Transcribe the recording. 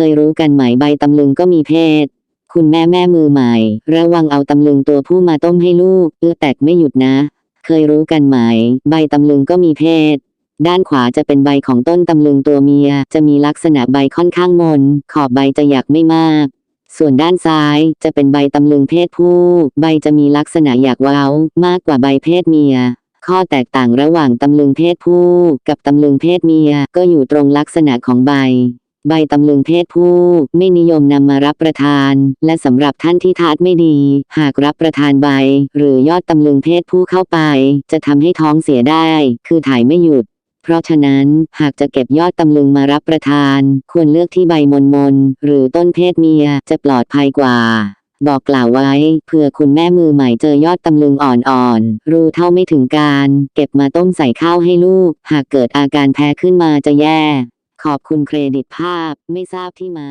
เคยรู้กันไหมใบตำลึงก็มีเพศ คุณแม่แม่มือใหม่ ระวังเอาตำลึงตัวผู้มาต้มให้ลูกเอื้อแตกไม่หยุดนะ เคยรู้กันไหม ใบตำลึงก็มีเพศ ด้านขวาจะเป็นใบของต้นตำลึงตัวเมีย จะมีลักษณะใบค่อนข้างมน ขอบใบจะหยักไม่มาก ส่วนด้านซ้ายจะเป็นใบตำลึงเพศผู้ ใบจะมีลักษณะหยักเว้ามากกว่าใบเพศเมียข้อแตกต่างระหว่างตำลึงเพศผู้ กับตำลึงเพศเมียก็อยู่ตรงลักษณะของใบ ใบตำลึงเพศผู้ ไม่นิยมนำมารับประทาน และสำหรับท่านที่ทาตไม่ดี หากรับประทานใบ หรือยอดตำลึงเพศผู้เข้าไป จะทำให้ท้องเสียได้ คือถ่ายไม่หยุดเพราะฉะนั้นหากจะเก็บยอดตำลึงมารับประทาน ควรเลือกที่ใบมนมน หรือต้นเพศเมียจะปลอดภัยกว่า บอกกล่าวไว้เผื่อคุณแม่มือใหม่เจอยอดตำลึงอ่อนๆรู้เท่าไม่ถึงการ เก็บมาต้มใส่ข้าวให้ลูก หากเกิดอาการแพ้ขึ้นมาจะแย่ ขอบคุณเครดิตภาพไม่ทราบที่มา